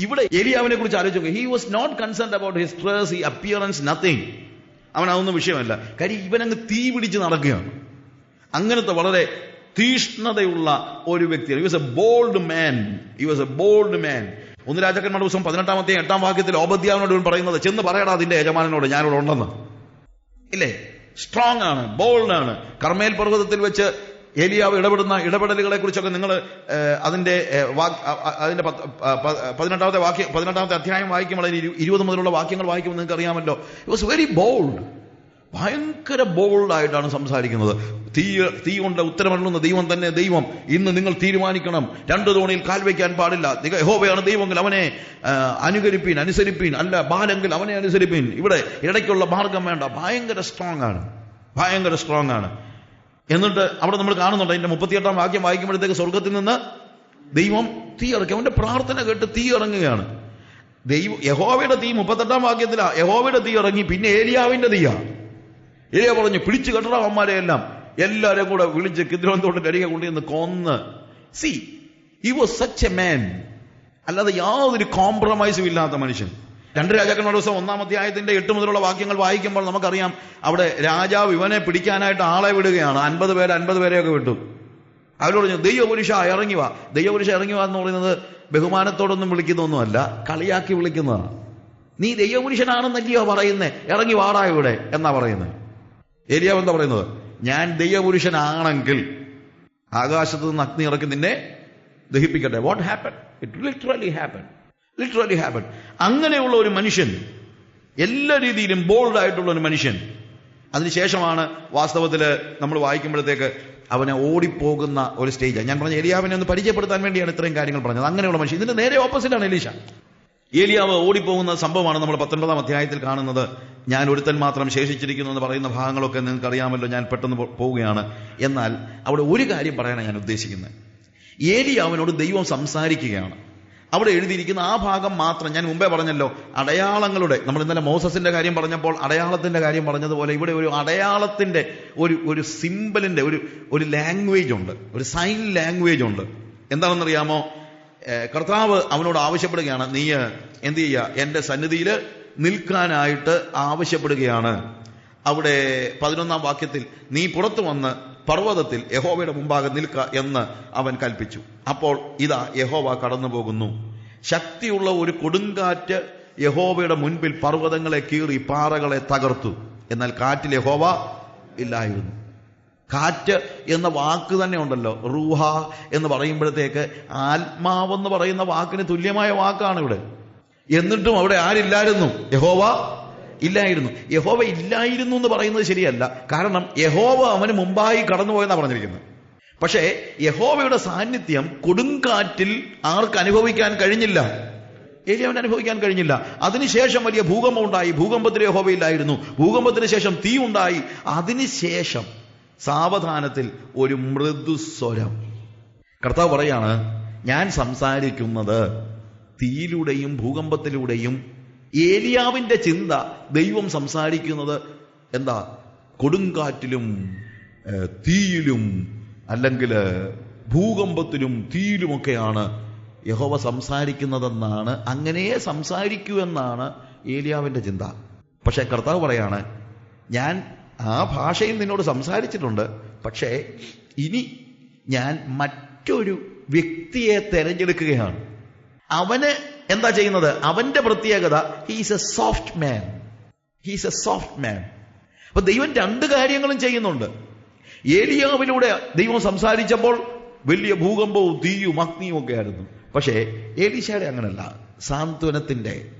ഇവിടെ എലിയാവിനെ കുറിച്ച് ആലോചിച്ചു he was not concerned about his dress he appearance nothing അവൻ അതൊന്നും വിഷയമല്ല. കാര്യം ഇവനങ്ങ് തീ പിടിച്ച് നടക്കുകയാണ്. അങ്ങനത്തെ വളരെ തീഷ്ണതയുള്ള ഒരു വ്യക്തിയാണ്. Was a bold man was a bold man ഒന്ന് രാജാക്കന്മാരുടെ ദിവസം പതിനെട്ടാമത്തെ എട്ടാം വാക്യത്തിൽ ഓബദ്യാവിനോട് ഇവൻ പറയുന്നത് ചെന്ന് പറയടാ അതിന്റെ യജമാനോട് ഞാനിവിടെ ഉണ്ടെന്ന്. ഇല്ലേ? സ്ട്രോങ് ആണ് ബോൾഡ് ആണ്. കർമ്മേൽ പർവതത്തിൽ വെച്ച് ഏലിയാവ് ഇടപെടുന്ന ഇടപെടലുകളെ കുറിച്ചൊക്കെ നിങ്ങൾ അതിന്റെ അതിന്റെ പതിനെട്ടാമത്തെ വാക്യം പതിനെട്ടാമത്തെ അധ്യായം വായിക്കുമ്പോൾ അതിന് ഇരു- ഇരുപത് മുതലുള്ള വാക്യങ്ങൾ വായിക്കുമ്പോൾ നിങ്ങൾക്ക് അറിയാമല്ലോ. ഇറ്റ് വാസ് വെരി ബോൾഡ് ഭയങ്കര ബോൾഡ് ആയിട്ടാണ് സംസാരിക്കുന്നത്. തീ തീ കൊണ്ട് ഉത്തരമല്ലുന്ന ദൈവം തന്നെ ദൈവം. ഇന്ന് നിങ്ങൾ തീരുമാനിക്കണം. രണ്ടു തോണിയിൽ കാൽ വയ്ക്കാൻ പാടില്ല. യഹോവയാണ് ദൈവമെങ്കിൽ അവനെ അനുകരിപ്പീൻ അനുസരിപ്പീൻ. അല്ല ബാലെങ്കിൽ അവനെ അനുസരിപ്പീൻ. ഇവിടെ ഇടയ്ക്കുള്ള മാർഗം വേണ്ട. ഭയങ്കര സ്ട്രോങ് ആണ്. ഭയങ്കര സ്ട്രോങ് ആണ്. എന്നിട്ട് അവിടെ നമ്മൾ കാണുന്നുണ്ട് അതിന്റെ മുപ്പത്തിയെട്ടാം വാക്യം വായിക്കുമ്പോഴത്തേക്ക് സ്വർഗത്തിൽ നിന്ന് ദൈവം തീ ഇറക്കി. അവന്റെ പ്രാർത്ഥന കേട്ട് തീ ഇറങ്ങുകയാണ്. ദൈവം യഹോവയുടെ തീ മുപ്പത്തെട്ടാം വാക്യത്തിലാ. യഹോവയുടെ തീ ഇറങ്ങി. പിന്നെ ഏലിയാവിന്റെ തീയാ. ഏലിയ പറഞ്ഞു പിടിച്ചു കെട്ടണം അമ്മമാരെ എല്ലാം. എല്ലാവരെയും കൂടെ വിളിച്ച് കിദ്രോന്തോട്ട് അരികെ കൊണ്ടുവന്ന് കൊന്ന്. See he was such a man അല്ലാതെ യാതൊരു കോംപ്രമൈസും ഇല്ലാത്ത മനുഷ്യൻ. രണ്ട് രാജാക്കന്മാരുടെ ദിവസം ഒന്നാം അധ്യായത്തിന്റെ എട്ട് മുതലുള്ള വാക്യങ്ങൾ വായിക്കുമ്പോൾ നമുക്കറിയാം അവിടെ രാജാവ് ഇവനെ പിടിക്കാനായിട്ട് ആളെ വിടുകയാണ്. അൻപത് പേര് അൻപത് പേരെയൊക്കെ വിട്ടു. അവരോട് പറഞ്ഞു ദൈവപുരുഷ ഇറങ്ങി വാ. ദൈവപുരുഷ ഇറങ്ങി വാ എന്ന് പറയുന്നത് ബഹുമാനത്തോടൊന്നും വിളിക്കുന്നൊന്നുമല്ല കളിയാക്കി വിളിക്കുന്നതാണ്. നീ ദൈവപുരുഷനാണെന്നല്ലയോ പറയുന്നേ? ഇറങ്ങി വാടാ ഇവിടെ എന്നാ പറയുന്നത് ഏരിയാവ് എന്താ പറയുന്നത്? ഞാൻ ദൈവപുരുഷനാണെങ്കിൽ ആകാശത്ത് നിന്ന് അഗ്നി ഇറക്കി നിന്നെ ദഹിപ്പിക്കട്ടെ. What happen it literally happen literally happen അങ്ങനെയുള്ള ഒരു മനുഷ്യൻ എല്ലാ രീതിയിലും ബോൾഡ് ആയിട്ടുള്ള ഒരു മനുഷ്യൻ അതിനുശേഷമാണ് വാസ്തവത്തിൽ നമ്മൾ വായിക്കുമ്പോഴത്തേക്ക് അവനെ ഓടിപ്പോകുന്ന ഒരു സ്റ്റേജാണ് ഞാൻ പറഞ്ഞ ഏലിയാവിനെ ഒന്ന് പരിചയപ്പെടുത്താൻ വേണ്ടിയാണ് ഇത്രയും കാര്യങ്ങൾ പറഞ്ഞത്. അങ്ങനെയുള്ള മനുഷ്യൻ. ഇതിന്റെ നേരെ ഓപ്പോസിറ്റാണ് എലീഷ ഏലിയാവ് ഓടിപ്പോകുന്ന സംഭവമാണ് നമ്മൾ പത്തൊൻപതാം അധ്യായത്തിൽ കാണുന്നത്. ഞാൻ ഒരുത്തൻ മാത്രം ശേഷിച്ചിരിക്കുന്നു എന്ന് പറയുന്ന ഭാഗങ്ങളൊക്കെ നിങ്ങൾക്ക് അറിയാമല്ലോ ഞാൻ പെട്ടെന്ന് പോവുകയാണ്. എന്നാൽ അവിടെ ഒരു കാര്യം പറയാനാണ് ഞാൻ ഉദ്ദേശിക്കുന്നത്. ഏലിയാവിനോട് ദൈവം സംസാരിക്കുകയാണ്. അവിടെ എഴുതിയിരിക്കുന്ന ആ ഭാഗം മാത്രം ഞാൻ മുമ്പേ പറഞ്ഞല്ലോ അടയാളങ്ങളുടെ നമ്മൾ ഇന്നലെ മോസസിന്റെ കാര്യം പറഞ്ഞപ്പോൾ അടയാളത്തിന്റെ കാര്യം പറഞ്ഞതുപോലെ ഇവിടെ ഒരു അടയാളത്തിന്റെ ഒരു ഒരു സിമ്പിളിന്റെ ഒരു ഒരു ലാംഗ്വേജ് ഉണ്ട് ഒരു സൈൻ ലാംഗ്വേജ് ഉണ്ട്. എന്താണെന്നറിയാമോ? കർത്താവ് അവനോട് ആവശ്യപ്പെടുകയാണ് നീ എന്ത് ചെയ്യുക? എന്റെ സന്നിധിയിൽ നിൽക്കാനായിട്ട് ആവശ്യപ്പെടുകയാണ്. അവിടെ പതിനൊന്നാം വാക്യത്തിൽ നീ പുറത്തു വന്ന് പർവതത്തിൽ യഹോവയുടെ മുമ്പാകെ നിൽക്ക എന്ന് അവൻ കൽപ്പിച്ചു. അപ്പോൾ ഇതാ യഹോവ കടന്നു പോകുന്നു ശക്തിയുള്ള ഒരു കൊടുങ്കാറ്റ് യഹോവയുടെ മുൻപിൽ പർവതങ്ങളെ കീറി പാറകളെ തകർത്തു. എന്നാൽ കാറ്റിൽ യഹോവ ഇല്ലായിരുന്നു. കാറ്റ് എന്ന വാക്ക് തന്നെ ഉണ്ടല്ലോ. റൂഹ എന്ന് പറയുമ്പോഴത്തേക്ക് ആത്മാവെന്ന് പറയുന്ന വാക്കിന് തുല്യമായ വാക്കാണ് ഇവിടെ എന്നിട്ടും അവിടെ ആരില്ലായിരുന്നു. യഹോവ ഇല്ലായിരുന്നു. യഹോവ ഇല്ലായിരുന്നു എന്ന് പറയുന്നത് ശരിയല്ല. കാരണം യഹോവ അവന് മുമ്പായി കടന്നുപോയെന്നാണ് പറഞ്ഞിരിക്കുന്നത്. പക്ഷേ യഹോവയുടെ സാന്നിധ്യം കൊടുങ്കാറ്റിൽ ആർക്ക് അനുഭവിക്കാൻ കഴിഞ്ഞില്ല? ഏലിയാവിന് അനുഭവിക്കാൻ കഴിഞ്ഞില്ല. അതിനുശേഷം വലിയ ഭൂകമ്പം ഉണ്ടായി. ഭൂകമ്പത്തിന് യഹോവയില്ലായിരുന്നു ഭൂകമ്പത്തിന് ശേഷം തീ ഉണ്ടായി. അതിനുശേഷം സാവധാനത്തിൽ ഒരു മൃദുസ്വരം. കർത്താവ് പറയാണ് ഞാൻ സംസാരിക്കുന്നത് തീയിലൂടെയും ഭൂകമ്പത്തിലൂടെയും ഏലിയാവിന്റെ ചിന്ത ദൈവം സംസാരിക്കുന്നത് എന്താ? കൊടുങ്കാറ്റിലും തീയിലും അല്ലെങ്കിൽ ഭൂകമ്പത്തിലും തീയിലുമൊക്കെയാണ് യഹോവ സംസാരിക്കുന്നതെന്നാണ് അങ്ങനെ സംസാരിക്കൂ എന്നാണ് ഏലിയാവിന്റെ ചിന്ത. പക്ഷേ കർത്താവ് പറയാണ് ഞാൻ ആ ഭാഷയിൽ നിന്നോട് സംസാരിച്ചിട്ടുണ്ട് പക്ഷേ ഇനി ഞാൻ മറ്റൊരു വ്യക്തിയെ തിരഞ്ഞെടുക്കുകയാണ്. അവന് എന്താ ചെയ്യുന്നത്? അവന്റെ പ്രത്യേകത he's a soft man he's a soft man അപ്പൊ ദൈവം രണ്ട് കാര്യങ്ങളും ചെയ്യുന്നുണ്ട്. ഏലിയാവിലൂടെ ദൈവം സംസാരിച്ചപ്പോൾ വലിയ ഭൂകമ്പവും തീയും അഗ്നിയും ഒക്കെ ആയിരുന്നു. പക്ഷേ ഏലീശയുടെ അങ്ങനല്ല. സാന്ത്വനത്തിന്റെ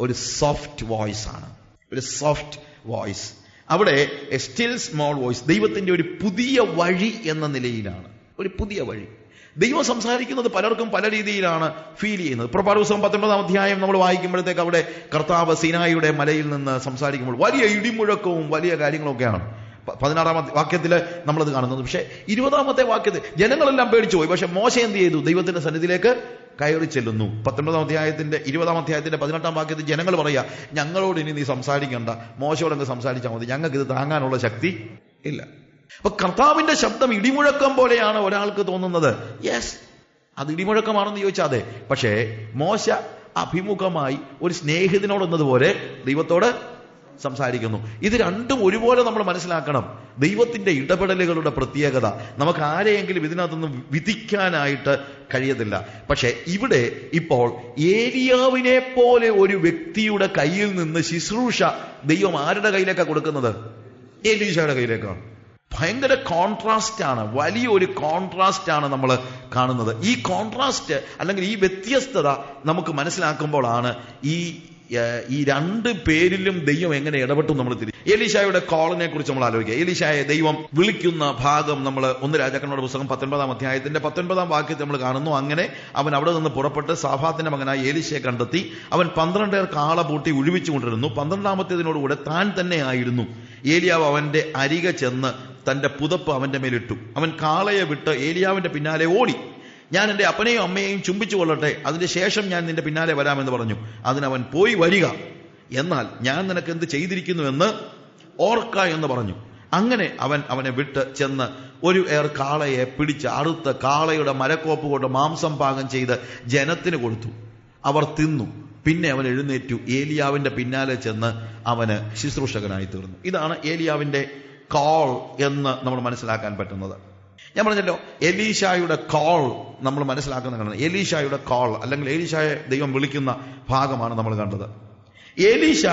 ഒരു സോഫ്റ്റ് വോയിസ് ആണ്. ഒരു സോഫ്റ്റ് വോയിസ് അവിടെ എ സ്റ്റിൽ സ്മോൾ വോയിസ് ദൈവത്തിന്റെ ഒരു പുതിയ വഴി എന്ന നിലയിലാണ്. ഒരു പുതിയ വഴി. ദൈവം സംസാരിക്കുന്നത് പലർക്കും പല രീതിയിലാണ് ഫീൽ ചെയ്യുന്നത്. പ്രഭാത ദിവസം പത്തൊമ്പതാം അധ്യായം നമ്മൾ വായിക്കുമ്പോഴത്തേക്ക് അവിടെ കർത്താവ് സിനായിയുടെ മലയിൽ നിന്ന് സംസാരിക്കുമ്പോൾ വലിയ ഇടിമുഴക്കവും വലിയ കാര്യങ്ങളൊക്കെയാണ്. പ- പതിനാറാം വാക്യത്തിൽ നമ്മളത് കാണുന്നത്. പക്ഷേ ഇരുപതാമത്തെ വാക്യത്തിൽ ജനങ്ങളെല്ലാം പേടിച്ചു പോയി പക്ഷെ മോശ എന്ത് ചെയ്തു? ദൈവത്തിന്റെ സന്നിധിയിലേക്ക് കയറി ചെല്ലുന്നു. പത്തൊൻപതാം അധ്യായത്തിന്റെ ഇരുപതാം അധ്യായത്തിന്റെ പതിനെട്ടാം വാക്യത്തിൽ ജനങ്ങൾ പറയാ ഞങ്ങളോട് ഇനി നീ സംസാരിക്കണ്ട. മോശയോട് സംസാരിച്ചാൽ മതി. ഞങ്ങൾക്ക് ഇത് താങ്ങാനുള്ള ശക്തി ഇല്ല. അപ്പൊ കർത്താവിന്റെ ശബ്ദം ഇടിമുഴക്കം പോലെയാണ് ഒരാൾക്ക് തോന്നുന്നത്. യെസ് അത് ഇടിമുഴക്കമാണെന്ന് ചോദിച്ചാൽ അതെ പക്ഷേ മോശ അഭിമുഖമായി ഒരു സ്നേഹിതനോട് എന്നതുപോലെ ദൈവത്തോട് സംസാരിക്കുന്നു. ഇത് രണ്ടും ഒരുപോലെ നമ്മൾ മനസ്സിലാക്കണം. ദൈവത്തിന്റെ ഇടപെടലുകളുടെ പ്രത്യേകത. നമുക്ക് ആരെയെങ്കിലും ഇതിനകത്തൊന്നും വിധിക്കാനായിട്ട് കഴിയത്തില്ല. പക്ഷെ ഇവിടെ ഇപ്പോൾ ഏലിയാവിനെ പോലെ ഒരു വ്യക്തിയുടെ കയ്യിൽ നിന്ന് ശുശ്രൂഷ ദൈവം ആരുടെ കയ്യിലേക്കാണ് കൊടുക്കുന്നത്? ഏലീശയുടെ കയ്യിലേക്കാണ് ഭയങ്കര കോൺട്രാസ്റ്റ് ആണ്. വലിയൊരു കോൺട്രാസ്റ്റ് ആണ് നമ്മൾ കാണുന്നത്. ഈ കോൺട്രാസ്റ്റ് അല്ലെങ്കിൽ ഈ വ്യത്യസ്തത നമുക്ക് മനസ്സിലാക്കുമ്പോഴാണ് ഈ ഈ രണ്ട് പേരിലും ദൈവം എങ്ങനെ ഇടപെട്ടു നമ്മൾ തിരി എലിഷായുടെ കോളിനെ കുറിച്ച് നമ്മൾ ആലോചിക്കുക. എലിഷായെ ദൈവം വിളിക്കുന്ന ഭാഗം നമ്മൾ ഒന്ന് രാജാക്കന്മാരുടെ പുസ്തകം പത്തൊൻപതാം അധ്യായത്തിന്റെ പത്തൊൻപതാം വാക്യത്തിൽ നമ്മൾ കാണുന്നു. അങ്ങനെ അവൻ അവിടെ നിന്ന് പുറപ്പെട്ട് സാഫാത്തിന്റെ മകനായ ഏലിശയെ കണ്ടെത്തി. അവൻ പന്ത്രണ്ടേർ കാള പൂട്ടി ഒഴിവിച്ചു കൊണ്ടിരുന്നു പന്ത്രണ്ടാമത്തേതിനോടുകൂടെ താൻ തന്നെ ആയിരുന്നു. ഏലിയാവ് അവന്റെ അരികെ ചെന്ന് തന്റെ പുതപ്പ് അവന്റെ മേലിട്ടു. അവൻ കാളയെ വിട്ട് ഏലിയാവിന്റെ പിന്നാലെ ഓടി. ഞാൻ എന്റെ അപ്പനെയും അമ്മയെയും ചുംബിച്ചു കൊള്ളട്ടെ. അതിന് ശേഷം ഞാൻ നിന്റെ പിന്നാലെ വരാമെന്ന് പറഞ്ഞു. അതിനവൻ പോയി വരിക. എന്നാൽ ഞാൻ നിനക്ക് എന്ത് ചെയ്തിരിക്കുന്നുവെന്ന് ഓർക്ക എന്ന് പറഞ്ഞു. അങ്ങനെ അവൻ അവനെ വിട്ട് ചെന്ന് ഒരു ഏർ കാളയെ പിടിച്ച് അറുത്ത് കാളയുടെ മരക്കോപ്പ് കൊണ്ട് മാംസം പാകം ചെയ്ത് ജനത്തിന് കൊടുത്തു. അവർ തിന്നു. പിന്നെ അവൻ എഴുന്നേറ്റു. ഏലിയാവിന്റെ പിന്നാലെ ചെന്ന് അവന് ശുശ്രൂഷകനായി തീർന്നു. ഇതാണ് ഏലിയാവിന്റെ കോൾ എന്ന് നമ്മൾ മനസ്സിലാക്കാൻ പറ്റുന്നത്. ഞാൻ പറഞ്ഞല്ലോ എലീഷായുടെ കോൾ നമ്മൾ മനസ്സിലാക്കുന്ന കണ്ടത് എലീഷായുടെ കോൾ അല്ലെങ്കിൽ എലീഷായെ ദൈവം വിളിക്കുന്ന ഭാഗമാണ് നമ്മൾ കണ്ടത്. എലീഷ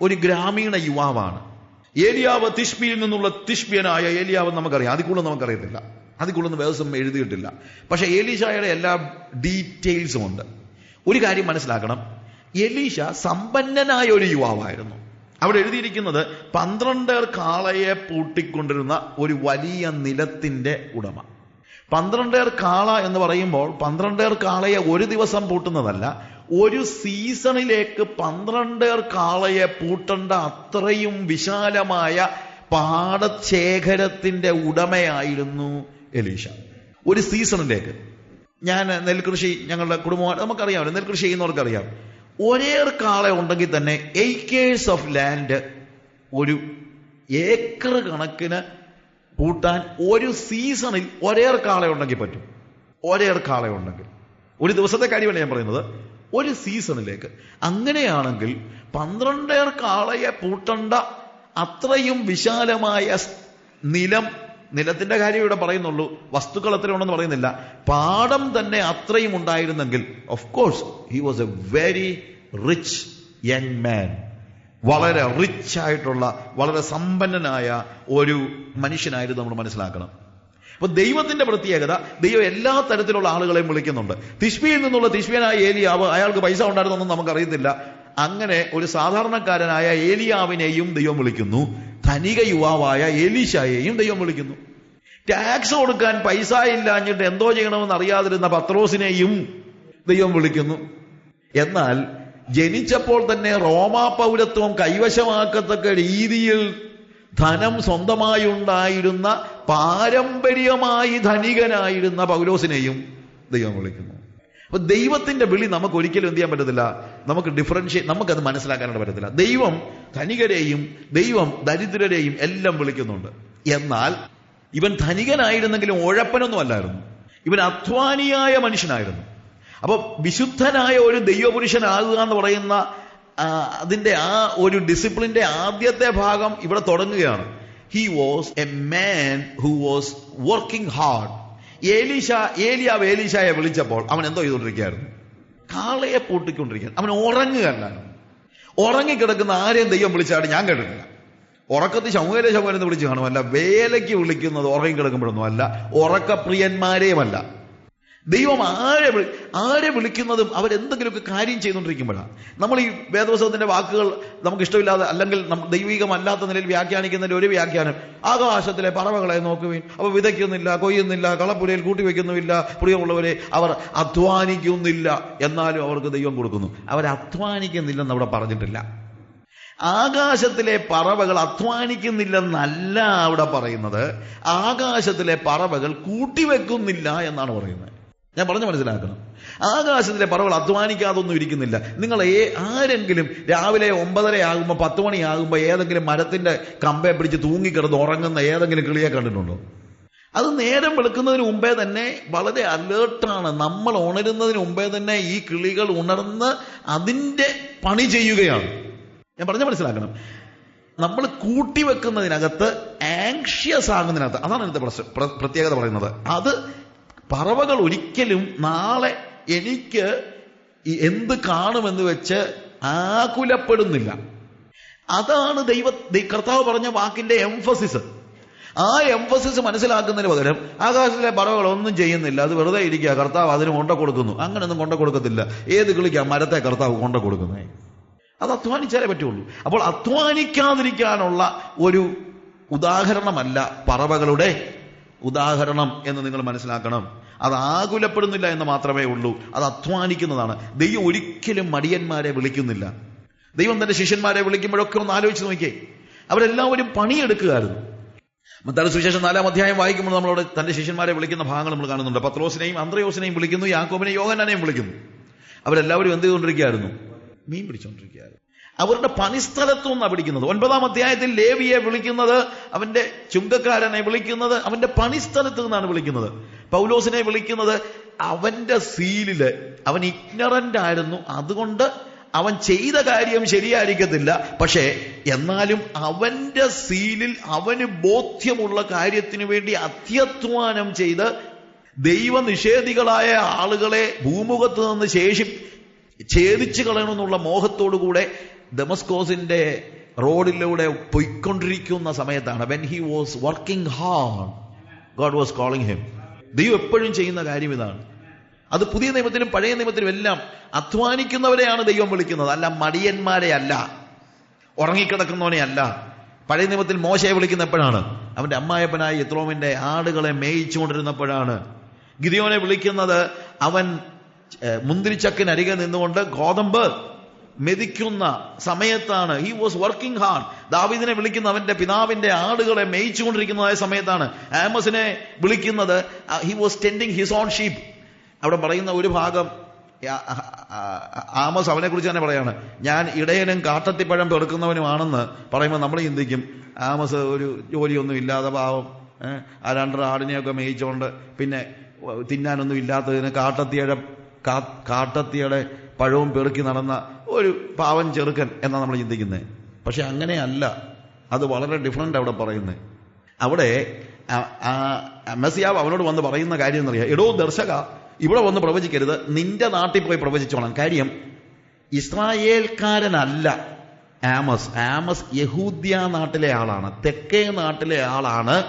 ഒരു ഗ്രാമീണ യുവാവാണ്. ഏലിയാവ് തിഷ്പിയിൽ നിന്നുള്ള തിഷ്ബിയനായ ഏലിയാവ് നമുക്കറിയാം. അതിൽ കൂടുതൽ നമുക്കറിയത്തില്ല. അതിൽ കൂടുതൽ വേദസം എഴുതിയിട്ടില്ല. പക്ഷെ ഏലീഷായുടെ എല്ലാ ഡീറ്റെയിൽസും ഉണ്ട്. ഒരു കാര്യം മനസ്സിലാക്കണം. എലീഷ സമ്പന്നനായ ഒരു യുവാവായിരുന്നു. അവിടെ എഴുതിയിരിക്കുന്നത് പന്ത്രണ്ടേർ കാളയെ പൂട്ടിക്കൊണ്ടിരുന്ന ഒരു വലിയ നിലത്തിന്റെ ഉടമ. പന്ത്രണ്ടേർ കാള എന്ന് പറയുമ്പോൾ പന്ത്രണ്ടേർ കാളയെ ഒരു ദിവസം പൂട്ടുന്നതല്ല ഒരു സീസണിലേക്ക് പന്ത്രണ്ടേർ കാളയെ പൂട്ടേണ്ട അത്രയും വിശാലമായ പാടശേഖരത്തിന്റെ ഉടമയായിരുന്നു എലീഷ ഒരു സീസണിലേക്ക്. ഞാൻ നെൽകൃഷി ഞങ്ങളുടെ കുടുംബമായിട്ട് നമുക്കറിയാമല്ലോ നെൽകൃഷി ചെയ്യുന്നവർക്കറിയാം. ഒരേ കാളെ ഉണ്ടെങ്കിൽ തന്നെ ഏക്കേഴ്സ് ഓഫ് ലാൻഡ് ഒരു ഏക്കർ കണക്കിന് പൂട്ടാൻ ഒരു സീസണിൽ ഒരേ കാളെ ഉണ്ടെങ്കിൽ പറ്റും. ഒരേ കാളെ ഉണ്ടെങ്കിൽ ഒരു ദിവസത്തെ കാര്യമാണ് ഞാൻ പറയുന്നത്. ഒരു സീസണിലേക്ക് അങ്ങനെയാണെങ്കിൽ പന്ത്രണ്ടേർ കാളയെ പൂട്ടണ്ട അത്രയും വിശാലമായ നിലം നിലത്തിന്റെ കാര്യം ഇവിടെ പറയുന്നുള്ളൂ. വസ്തുക്കൾ എത്ര ഉണ്ടെന്ന് പറയുന്നില്ല. പാടം തന്നെ അത്രയും ഉണ്ടായിരുന്നെങ്കിൽ of course he was a very rich young man വളരെ റിച്ച് ആയിട്ടുള്ള വളരെ സമ്പന്നനായ ഒരു മനുഷ്യനായിരുന്നു നമ്മൾ മനസ്സിലാക്കണം. അപ്പൊ ദൈവത്തിന്റെ പ്രത്യേകത ദൈവം എല്ലാ തരത്തിലുള്ള ആളുകളെയും വിളിക്കുന്നുണ്ട്. തിഷ്മിയിൽ നിന്നുള്ള തിഷ്മിയനായ ഏലിയാവ് അയാൾക്ക് പൈസ ഉണ്ടായിരുന്നൊന്നും നമുക്കറിയത്തില്ല. അങ്ങനെ ഒരു സാധാരണക്കാരനായ ഏലിയാവിനെയും ദൈവം വിളിക്കുന്നു. ധനിക യുവാവായ എലീശായെയും ദൈവം വിളിക്കുന്നു. ടാക്സ് കൊടുക്കാൻ പൈസ ഇല്ലാഞ്ഞിട്ട് എന്തോ ചെയ്യണമെന്ന് അറിയാതിരുന്ന പത്രോസിനെയും ദൈവം വിളിക്കുന്നു. എന്നാൽ ജനിച്ചപ്പോൾ തന്നെ റോമാ പൗരത്വം കൈവശമാക്കത്തക്ക രീതിയിൽ ധനം സ്വന്തമായി ഉണ്ടായിരുന്ന പാരമ്പര്യമായി ധനികനായിരുന്ന പൗലോസിനെയും ദൈവം വിളിക്കുന്നു. അപ്പൊ ദൈവത്തിന്റെ വിളി നമുക്ക് ഒരിക്കലും എന്ത് ചെയ്യാൻ പറ്റത്തില്ല? നമുക്ക് ഡിഫറൻഷ്യേറ്റ് നമുക്കത് മനസ്സിലാക്കാനായിട്ട് പറ്റത്തില്ല. ദൈവം ധനികരെയും ദൈവം ദരിദ്രരെയും എല്ലാം വിളിക്കുന്നുണ്ട്. എന്നാൽ ഇവൻ ധനികനായിരുന്നെങ്കിലും ഉഴപ്പനൊന്നും അല്ലായിരുന്നു. ഇവൻ അധ്വാനിയായ മനുഷ്യനായിരുന്നു. അപ്പൊ വിശുദ്ധനായ ഒരു ദൈവപുരുഷനാകുക എന്ന് പറയുന്ന അതിന്റെ ആ ഒരു ഡിസിപ്ലിന്റെ ആദ്യത്തെ ഭാഗം ഇവിടെ തുടങ്ങുകയാണ്. He was a man who was working hard Elisha ഏലിയാവ് ഏലീഷയെ വിളിച്ചപ്പോൾ അവൻ എന്തോ ചെയ്തുകൊണ്ടിരിക്കുകയായിരുന്നു. കാളയെ പൂട്ടിക്കൊണ്ടിരിക്കുകയാണ്. അവൻ ഉറങ്ങുകയല്ലായിരുന്നു ഉറങ്ങിക്കിടക്കുന്ന ആരെയും ദൈവം വിളിച്ചാട് ഞാൻ കേട്ടിട്ടില്ല. ഉറക്കത്തിൽ ശമുകരെ ശമുകലെന്ന് വിളിച്ച് കാണുമല്ല വേലയ്ക്ക് വിളിക്കുന്നത് ഉറങ്ങിക്കിടക്കുമ്പോഴൊന്നും അല്ല ഉറക്കപ്രിയന്മാരെയുമല്ല. ദൈവം ആരെ വിളി ആരെ വിളിക്കുന്നതും അവരെന്തെങ്കിലുമൊക്കെ കാര്യം ചെയ്തുകൊണ്ടിരിക്കുമ്പോഴാണ്. നമ്മൾ ഈ വേദപുസ്തകത്തിന്റെ വാക്കുകൾ നമുക്ക് ഇഷ്ടമില്ലാതെ അല്ലെങ്കിൽ ദൈവികമല്ലാത്ത നിലയിൽ വ്യാഖ്യാനിക്കുന്നതിന്റെ ഒരു വ്യാഖ്യാനം. ആകാശത്തിലെ പറവകളെ നോക്കുവിൻ അവ വിതയ്ക്കുന്നില്ല കൊയ്യുന്നില്ല കളപ്പുരയിൽ കൂട്ടിവെക്കുന്നുമില്ല പ്രിയമുള്ളവരെ അവർ അധ്വാനിക്കുന്നില്ല എന്നാലും അവർക്ക് ദൈവം കൊടുക്കുന്നു. അവർ അധ്വാനിക്കുന്നില്ലെന്ന് അവിടെ പറഞ്ഞിട്ടില്ല. ആകാശത്തിലെ പറവകൾ അധ്വാനിക്കുന്നില്ലെന്നല്ല അവിടെ പറയുന്നത്. ആകാശത്തിലെ പറവകൾ കൂട്ടിവെക്കുന്നില്ല എന്നാണ് പറയുന്നത്. ഞാൻ പറഞ്ഞു മനസ്സിലാക്കണം. ആകാശത്തിലെ പറവകൾ അധ്വാനിക്കാതൊന്നും ഇരിക്കുന്നില്ല. നിങ്ങൾ ഏ ആരെങ്കിലും രാവിലെ ഒമ്പതര ആകുമ്പോൾ പത്ത് മണിയാകുമ്പോൾ ഏതെങ്കിലും മരത്തിന്റെ കമ്പയെ പിടിച്ച് തൂങ്ങിക്കിടന്ന് ഉറങ്ങുന്ന ഏതെങ്കിലും കിളിയെ കണ്ടിട്ടുണ്ടോ? അത് നേരം വെളുക്കുന്നതിന് മുമ്പേ തന്നെ വളരെ അലേർട്ടാണ് നമ്മൾ ഉണരുന്നതിന് മുമ്പേ തന്നെ ഈ കിളികൾ ഉണർന്ന് അതിന്റെ പണി ചെയ്യുകയാണ്. ഞാൻ പറഞ്ഞ മനസ്സിലാക്കണം. നമ്മൾ കൂട്ടിവെക്കുന്നതിനകത്ത് ആങ്ഷ്യസ് ആകുന്നതിനകത്ത് അതാണ് പ്രശ്നം പ്രത്യേകത പറയുന്നത്. അത് പറവകൾ ഒരിക്കലും നാളെ എനിക്ക് എന്ത് കാണുമെന്ന് വെച്ച് ആകുലപ്പെടുന്നില്ല. അതാണ് ദൈവ കർത്താവ് പറഞ്ഞ വാക്കിന്റെ എംഫസിസ് ആ എംഫസിസ് മനസ്സിലാക്കുന്നതിന് പകരം ആകാശത്തിലെ പറവകൾ ഒന്നും ചെയ്യുന്നില്ല. അത് വെറുതെ ഇരിക്കുക. കർത്താവ് അതിന് കൊണ്ട കൊടുക്കുന്നു. അങ്ങനെയൊന്നും കൊണ്ട കൊടുക്കത്തില്ല. ഏത് കിളിക്കാ മരത്തെ കർത്താവ് കൊണ്ട കൊടുക്കുന്നേ? അത് അധ്വാനിച്ചാലേ പറ്റുള്ളൂ. അപ്പോൾ അധ്വാനിക്കാതിരിക്കാനുള്ള ഒരു ഉദാഹരണമല്ല പറവകളുടെ ഉദാഹരണം എന്ന് നിങ്ങൾ മനസ്സിലാക്കണം. അത് ആകുലപ്പെടുന്നില്ല എന്ന് മാത്രമേ ഉള്ളൂ. അത് അധ്വാനിക്കുന്നതാണ്. ദൈവം ഒരിക്കലും മടിയന്മാരെ വിളിക്കുന്നില്ല. ദൈവം തന്റെ ശിഷ്യന്മാരെ വിളിക്കുമ്പോഴൊക്കെ ഒന്ന് ആലോചിച്ച് നോക്കിയേ. അവരെല്ലാവരും പണിയെടുക്കുകയായിരുന്നു. മത്തായി സുവിശേഷം നാലാം അധ്യായം വായിക്കുമ്പോൾ നമ്മളോട് തന്റെ ശിഷ്യന്മാരെ വിളിക്കുന്ന ഭാഗങ്ങൾ നമ്മൾ കാണുന്നുണ്ട്. പത്രോസിനെയും അന്ത്രയോസിനെയും വിളിക്കുന്നു യാക്കോബിനെയും യോഹനാനെയും വിളിക്കുന്നു. അവരെല്ലാവരും എന്ത് ചെയ്തുകൊണ്ടിരിക്കുകയായിരുന്നു? മീൻ പിടിച്ചുകൊണ്ടിരിക്കുകയായിരുന്നു. അവരുടെ പണിസ്ഥലത്തു നിന്നാണ് പിടിക്കുന്നത്. ഒൻപതാം അധ്യായത്തിൽ ലേവിയെ വിളിക്കുന്നത് അവന്റെ ചുങ്കക്കാരനെ വിളിക്കുന്നത് അവന്റെ പണിസ്ഥലത്ത് നിന്നാണ് വിളിക്കുന്നത്. പൗലോസിനെ വിളിക്കുന്നത് അവന്റെ സീലിൽ. അവൻ ഇഗ്നറന്റ് ആയിരുന്നു. അതുകൊണ്ട് അവൻ ചെയ്ത കാര്യം ശരിയായിരിക്കത്തില്ല. പക്ഷേ എന്നാലും അവന്റെ സീലിൽ അവന് ബോധ്യമുള്ള കാര്യത്തിനു വേണ്ടി അത്യധ്വാനം ചെയ്ത് ദൈവനിഷേധികളായ ആളുകളെ ഭൂമുഖത്ത് നിന്ന് ശേഷി ഛേദിച്ചു കളയണമെന്നുള്ള മോഹത്തോടുകൂടെ ഡെമസ്കോസിന്റെ റോഡിലൂടെ പൊയ്ക്കൊണ്ടിരിക്കുന്ന സമയത്താണ് when he was working hard God was calling him ദൈവം എപ്പോഴും ചെയ്യുന്ന കാര്യം ഇതാണ്. അത് പുതിയ നിയമത്തിലും പഴയ നിയമത്തിലും എല്ലാം അധ്വാനിക്കുന്നവരെയാണ് ദൈവം വിളിക്കുന്നത്. അല്ല മടിയന്മാരെ അല്ല ഉറങ്ങിക്കിടക്കുന്നവനെ അല്ല. പഴയ നിയമത്തിൽ മോശയെ വിളിക്കുന്ന എപ്പോഴാണ് അവന്റെ അമ്മായപ്പനായ ഇത്രോമിന്റെ ആടുകളെ മേയിച്ചുകൊണ്ടിരുന്നപ്പോഴാണ്. ഗിരിയോനെ വിളിക്കുന്നത് അവൻ മുന്തിരിച്ചക്കിനരികെ നിന്നുകൊണ്ട് ഗോതമ്പ് മെതിക്കുന്ന സമയത്താണ്. ഹി വാസ് വർക്കിംഗ് ഹാർഡ് ദാവീദിനെ വിളിക്കുന്ന അവന്റെ പിതാവിന്റെ ആടുകളെ മേയിച്ചുകൊണ്ടിരിക്കുന്നതായ സമയത്താണ് ആമസിനെ വിളിക്കുന്നത്. He was tending his own sheep അവിടെ പറയുന്ന ഒരു ഭാഗം ആമസ് അവനെ കുറിച്ച് തന്നെ പറയാണ്. ഞാൻ ഇടയനും കാട്ടത്തിപ്പഴം പെറുക്കുന്നവനുമാണെന്ന് പറയുമ്പോൾ നമ്മൾ ചിന്തിക്കും ആമസ് ഒരു ജോലിയൊന്നും ഇല്ലാതെ പാവം ആ രണ്ടര ആടിനെയൊക്കെ മേയിച്ചുകൊണ്ട് പിന്നെ തിന്നാനൊന്നും ഇല്ലാത്തതിന് കാട്ടത്തിയുടെ കാട്ടത്തിയുടെ പഴവും പെറുക്കി നടന്ന ഒരു പാവൻ ചെറുക്കൻ എന്നാണ് നമ്മൾ ചിന്തിക്കുന്നത് പക്ഷെ അങ്ങനെയല്ല. അത് വളരെ ഡിഫറെന്റ് അവിടെ പറയുന്നത് അവിടെ മെസ്സിയാവ് അവനോട് വന്ന് പറയുന്ന കാര്യം എന്നറിയാം. എടോ ദർശക ഇവിടെ വന്ന് പ്രവചിക്കരുത്. നിന്റെ നാട്ടിൽ പോയി പ്രവചിച്ചോളാം. കാര്യം ഇസ്രായേൽക്കാരനല്ല ആമസ്. ആമസ് യഹൂദ്യ നാട്ടിലെ ആളാണ്. തെക്കേ നാട്ടിലെ ആളാണ്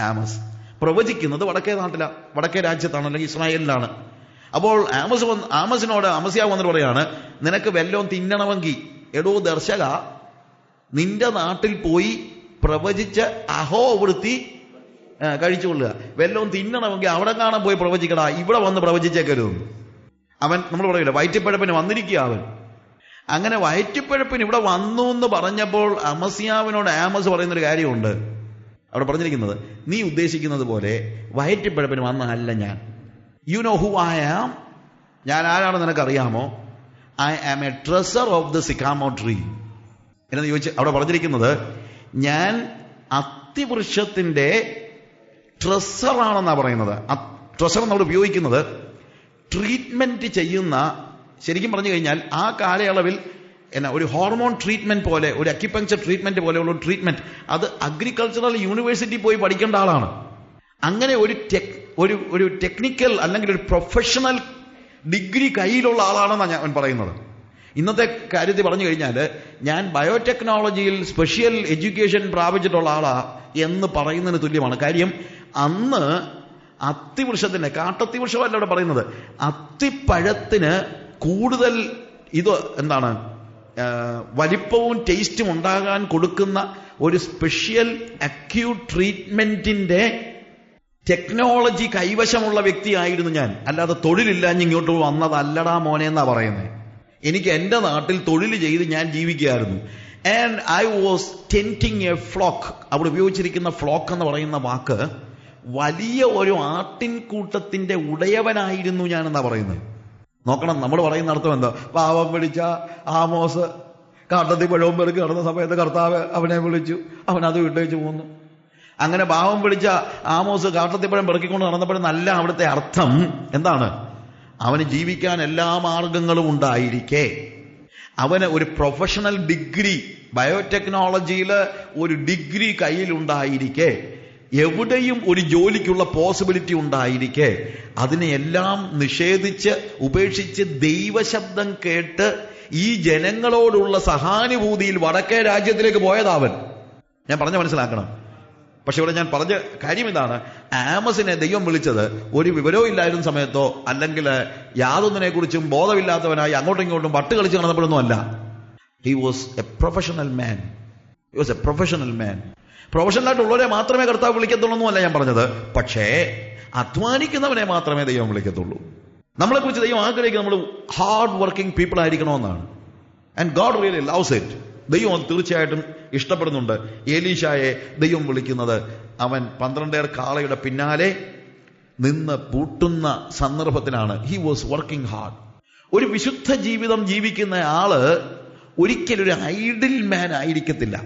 ആമസ്. പ്രവചിക്കുന്നത് വടക്കേ നാട്ടിലാണ് വടക്കേ രാജ്യത്താണ് അല്ലെങ്കിൽ ഇസ്രായേലിലാണ്. അപ്പോൾ ആമസ് വന്ന് ആമസിനോട് അമസ്യാവ് വന്നിട്ട് പറയാണ് നിനക്ക് വെല്ലോം തിന്നണമെങ്കിൽ എടോ ദർശക നിന്റെ നാട്ടിൽ പോയി പ്രവചിച്ച അഹോ വൃത്തി ആ, കഴിച്ചുകൊള്ളുക വല്ലോം തിന്നണമെങ്കിൽ അവിടെ കാണാൻ പോയി പ്രവചിക്കടാ ഇവിടെ വന്ന് പ്രവചിച്ചേക്കരുത്. അവൻ നമ്മൾ പറയില്ല വയറ്റിപ്പഴപ്പിന് വന്നിരിക്കുക അവൻ. അങ്ങനെ വയറ്റിപ്പഴപ്പിന് ഇവിടെ വന്നു എന്ന് പറഞ്ഞപ്പോൾ അമസിയാവിനോട് ആമസ് പറയുന്നൊരു കാര്യമുണ്ട്. അവിടെ പറഞ്ഞിരിക്കുന്നത് നീ ഉദ്ദേശിക്കുന്നത് പോലെ വയറ്റിപ്പഴപ്പിന് വന്നതല്ല ഞാൻ. You know who I am ഞാൻ ആരാണെന്ന് നിനക്കറിയാമോ? I am a treasure of the sycamore tree എന്നു ചോദിച്ച് അവിടെ പറഞ്ഞിരിക്കുന്നത് ഞാൻ അത്തിവൃക്ഷത്തിന്റെ ട്രസറാണെന്നാണ് പറയുന്നത്. ട്രസർ നമ്മൾ ഉപയോഗിക്കുന്നത് ട്രീറ്റ്മെന്റ് ചെയ്യുന്ന ശരിക്കും പറഞ്ഞു കഴിഞ്ഞാൽ ആ കാലയളവിൽ എന്നാ ഒരു ഹോർമോൺ ട്രീറ്റ്മെന്റ് പോലെ ഒരു അക്യുപങ്ചർ ട്രീറ്റ്മെന്റ് പോലെയുള്ള ട്രീറ്റ്മെന്റ് അത് അഗ്രികൾച്ചറൽ യൂണിവേഴ്സിറ്റി പോയി പഠിക്കേണ്ട ആളാണ്. അങ്ങനെ ഒരു ടെക് ഒരു ഒരു ടെക്നിക്കൽ അല്ലെങ്കിൽ ഒരു പ്രൊഫഷണൽ ഡിഗ്രി കയ്യിലുള്ള ആളാണെന്നാണ് ഞാൻ പറയുന്നത്. ഇന്നത്തെ കാര്യത്തിൽ പറഞ്ഞു കഴിഞ്ഞാൽ ഞാൻ ബയോടെക്നോളജിയിൽ സ്പെഷ്യൽ എഡ്യൂക്കേഷൻ പ്രാപിച്ചിട്ടുള്ള ആളാ എന്ന് പറയുന്നതിന് തുല്യമാണ്. കാര്യം അന്ന് അത്തിവൃക്ഷത്തിന് കാട്ടത്തിവൃക്ഷമല്ല ഇവിടെ പറയുന്നത്. അത്തിപ്പഴത്തിന് കൂടുതൽ ഇത് എന്താണ്? വലിപ്പവും ടേസ്റ്റും ഉണ്ടാകാൻ കൊടുക്കുന്ന ഒരു സ്പെഷ്യൽ അക്യൂട്ട് ട്രീറ്റ്മെന്റിന്റെ ടെക്നോളജി കൈവശമുള്ള വ്യക്തിയായിരുന്നു ഞാൻ. അല്ലാതെ തൊഴിലില്ലാഞ്ഞ് ഇങ്ങോട്ട് വന്നതല്ലടാ മോനെ എന്നാ പറയുന്നത് എനിക്ക് എന്റെ നാട്ടിൽ തൊഴിൽ ചെയ്ത് ഞാൻ ജീവിക്കുകയായിരുന്നു. And I was tending a flock അവിടെ ഉപയോഗിച്ചിരിക്കുന്ന ഫ്ലോക്ക് എന്ന് പറയുന്ന വാക്ക് വലിയ ഒരു ആട്ടിൻകൂട്ടത്തിന്റെ ഉടയവനായിരുന്നു ഞാൻ എന്നാ പറയുന്നത്. നോക്കണം നമ്മൾ പറയുന്ന അർത്ഥം എന്താ? പാവം പിടിച്ച ആമോസ് കാട്ടത്തി പഴവും പെറുക്കി കിടന്ന സമയത്ത് കർത്താവ് അവനെ വിളിച്ചു. അവൻ അത് വിട്ടേച്ച് പോന്നു. അങ്ങനെ ഭാവം പിടിച്ച ആമോസ് കാട്ടത്തിപ്പഴം പെറുക്കിക്കൊണ്ട് നടന്നപ്പോഴും നല്ല അവിടുത്തെ അർത്ഥം എന്താണ്? അവന് ജീവിക്കാൻ എല്ലാ മാർഗങ്ങളും ഉണ്ടായിരിക്കെ. അവന് ഒരു പ്രൊഫഷണൽ ഡിഗ്രി ബയോടെക്നോളജിയിൽ ഒരു ഡിഗ്രി കയ്യിലുണ്ടായിരിക്കെ. എവിടെയും ഒരു ജോലിക്കുള്ള പോസിബിലിറ്റി ഉണ്ടായിരിക്കെ. അതിനെയെല്ലാം നിഷേധിച്ച് ഉപേക്ഷിച്ച് ദൈവശബ്ദം കേട്ട് ഈ ജനങ്ങളോടുള്ള സഹാനുഭൂതിയിൽ വടക്കേ രാജ്യത്തിലേക്ക് പോയതാവൻ ഞാൻ പറഞ്ഞ മനസ്സിലാക്കണം. പക്ഷെ ഇവിടെ ഞാൻ പറഞ്ഞ കാര്യം ഇതാണ് ആമസിനെ ദൈവം വിളിച്ചത് ഒരു വിവരവും ഇല്ലായിരുന്ന സമയത്തോ അല്ലെങ്കിൽ യാതൊന്നിനെ കുറിച്ചും ബോധമില്ലാത്തവനായി അങ്ങോട്ടും ഇങ്ങോട്ടും വട്ട് കളിച്ച് നടന്നപ്പോഴൊന്നും അല്ല. He was a professional man he was a professional man പ്രൊഫഷണലായിട്ടുള്ളവരെ മാത്രമേ കർത്താവ് വിളിക്കത്തുള്ളൂ എന്നല്ല ഞാൻ പറഞ്ഞത്. പക്ഷേ അധ്വാനിക്കുന്നവനെ മാത്രമേ ദൈവം വിളിക്കത്തുള്ളൂ. നമ്മളെ കുറിച്ച് ദൈവം ആഗ്രഹിക്കുന്നത് നമ്മൾ hard working people ആയിരിക്കണമെന്നാണ്. And God really loves it ദൈവം അത് തീർച്ചയായിട്ടും ഇഷ്ടപ്പെടുന്നുണ്ട്. ഏലീഷായെ ദൈവം വിളിക്കുന്നത് അവൻ പന്ത്രണ്ടേർ കാളയുടെ പിന്നാലെ നിന്ന് പൂട്ടുന്ന സന്ദർഭത്തിലാണ്. ഹി വാസ് വർക്കിംഗ് ഹാർഡ് ഒരു വിശുദ്ധ ജീവിതം ജീവിക്കുന്ന ആൾ ഒരിക്കലും ഒരു ഐഡിൽ മാൻ ആയിരിക്കത്തില്ല.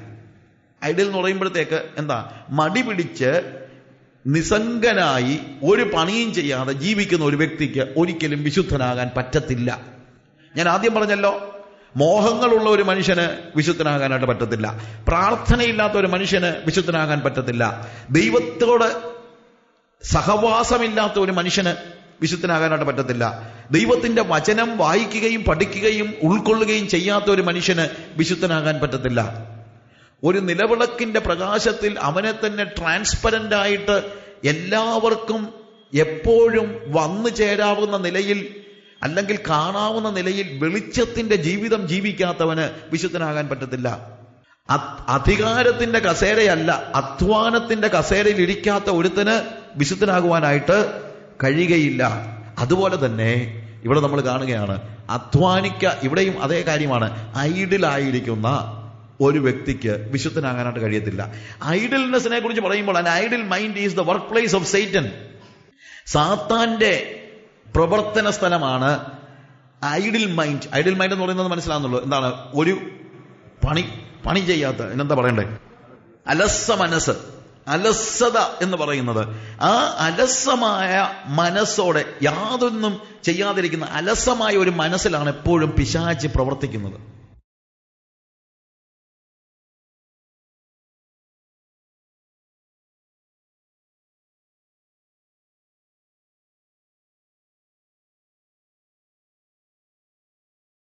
ഐഡിൽ എന്ന് പറയുമ്പോഴത്തേക്ക് എന്താ? മടി പിടിച്ച് നിസംഗനായി ഒരു പണിയും ചെയ്യാതെ ജീവിക്കുന്ന ഒരു വ്യക്തിക്ക് ഒരിക്കലും വിശുദ്ധനാകാൻ പറ്റത്തില്ല. ഞാൻ ആദ്യം പറഞ്ഞല്ലോ മോഹങ്ങളുള്ള ഒരു മനുഷ്യന് വിശുദ്ധനാകാനായിട്ട് പറ്റത്തില്ല. പ്രാർത്ഥനയില്ലാത്ത ഒരു മനുഷ്യന് വിശുദ്ധനാകാൻ പറ്റത്തില്ല. ദൈവത്തോട് സഹവാസമില്ലാത്ത ഒരു മനുഷ്യന് വിശുദ്ധനാകാനായിട്ട് പറ്റത്തില്ല. ദൈവത്തിന്റെ വചനം വായിക്കുകയും പഠിക്കുകയും ഉൾക്കൊള്ളുകയും ചെയ്യാത്ത ഒരു മനുഷ്യന് വിശുദ്ധനാകാൻ പറ്റത്തില്ല. ഒരു നിലവിളക്കിന്റെ പ്രകാശത്തിൽ അവനെ തന്നെ ട്രാൻസ്പെറന്റ് ആയിട്ട് എല്ലാവർക്കും എപ്പോഴും വന്നു ചേരാവുന്ന നിലയിൽ അല്ലെങ്കിൽ കാണാവുന്ന നിലയിൽ വെളിച്ചത്തിന്റെ ജീവിതം ജീവിക്കാത്തവന് വിശുദ്ധനാകാൻ പറ്റത്തില്ല. അധികാരത്തിന്റെ കസേരയല്ല അധ്വാനത്തിന്റെ കസേരയിൽ ഇരിക്കാത്ത ഒരുത്തന് വിശുദ്ധനാകുവാനായിട്ട് കഴിയുകയില്ല. അതുപോലെ തന്നെ ഇവിടെ നമ്മൾ കാണുകയാണ് അധ്വാനിക്ക ഇവിടെയും അതേ കാര്യമാണ്. ഐഡിലായിരിക്കുന്ന ഒരു വ്യക്തിക്ക് വിശുദ്ധനാകാനായിട്ട് കഴിയത്തില്ല. ഐഡിൽനെസ്സിനെ കുറിച്ച് പറയുമ്പോൾ idle mind is the work place of Satan സാത്താന്റെ പ്രവർത്തന സ്ഥലമാണ് ഐഡിൽ മൈൻഡ്. ഐഡിൽ മൈൻഡ് എന്ന് പറയുന്നത് മനസ്സിലാകുന്നുള്ളൂ എന്താണ്? ഒരു പണി പണി ചെയ്യാത്ത എന്നെന്താ പറയണ്ടേ? അലസ മനസ്സ്. അലസത എന്ന് പറയുന്നത്. ആ അലസമായ മനസ്സോടെ യാതൊന്നും ചെയ്യാതിരിക്കുന്ന അലസമായ ഒരു മനസ്സിലാണ് എപ്പോഴും പിശാചി പ്രവർത്തിക്കുന്നത്.